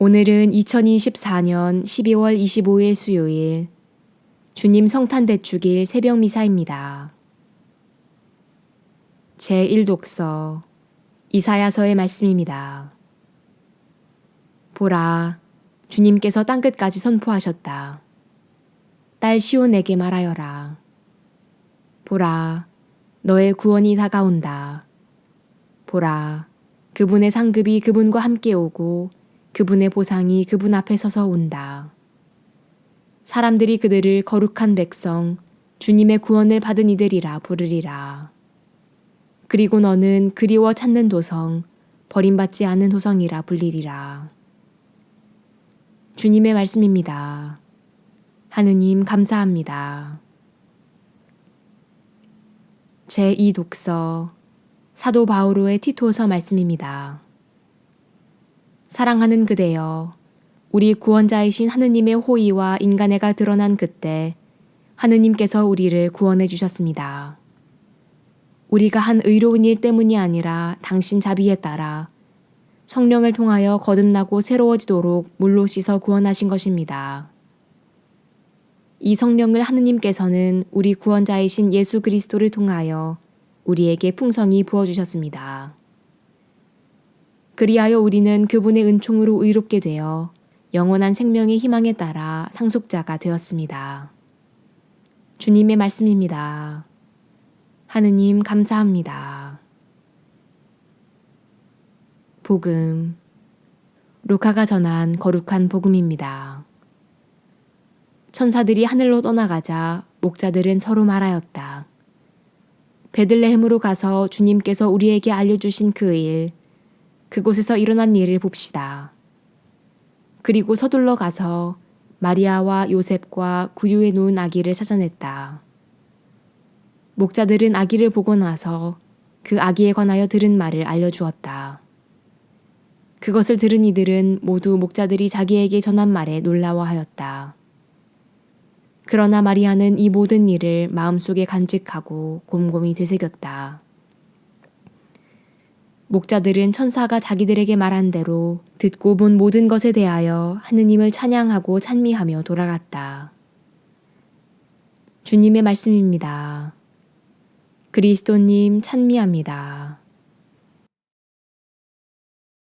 오늘은 2024년 12월 25일 수요일 주님 성탄 대축일 새벽 미사입니다. 제1독서 이사야서의 말씀입니다. 보라, 주님께서 땅끝까지 선포하셨다. 딸 시온에게 말하여라. 보라, 너의 구원이 다가온다. 보라, 그분의 상급이 그분과 함께 오고 그분의 보상이 그분 앞에 서서 온다. 사람들이 그들을 거룩한 백성, 주님의 구원을 받은 이들이라 부르리라. 그리고 너는 그리워 찾는 도성, 버림받지 않은 도성이라 불리리라. 주님의 말씀입니다. 하느님 감사합니다. 제2독서 사도 바오로의 티토서 말씀입니다. 사랑하는 그대여, 우리 구원자이신 하느님의 호의와 인간애가 드러난 그때 하느님께서 우리를 구원해 주셨습니다. 우리가 한 의로운 일 때문이 아니라 당신 자비에 따라 성령을 통하여 거듭나고 새로워지도록 물로 씻어 구원하신 것입니다. 이 성령을 하느님께서는 우리 구원자이신 예수 그리스도를 통하여 우리에게 풍성히 부어주셨습니다. 그리하여 우리는 그분의 은총으로 의롭게 되어 영원한 생명의 희망에 따라 상속자가 되었습니다. 주님의 말씀입니다. 하느님 감사합니다. 복음 루카가 전한 거룩한 복음입니다. 천사들이 하늘로 떠나가자 목자들은 서로 말하였다. 베들레헴으로 가서 주님께서 우리에게 알려주신 그 일, 그곳에서 일어난 일을 봅시다. 그리고 서둘러 가서 마리아와 요셉과 구유에 누운 아기를 찾아냈다. 목자들은 아기를 보고 나서 그 아기에 관하여 들은 말을 알려주었다. 그것을 들은 이들은 모두 목자들이 자기에게 전한 말에 놀라워하였다. 그러나 마리아는 이 모든 일을 마음속에 간직하고 곰곰이 되새겼다. 목자들은 천사가 자기들에게 말한 대로 듣고 본 모든 것에 대하여 하느님을 찬양하고 찬미하며 돌아갔다. 주님의 말씀입니다. 그리스도님 찬미합니다.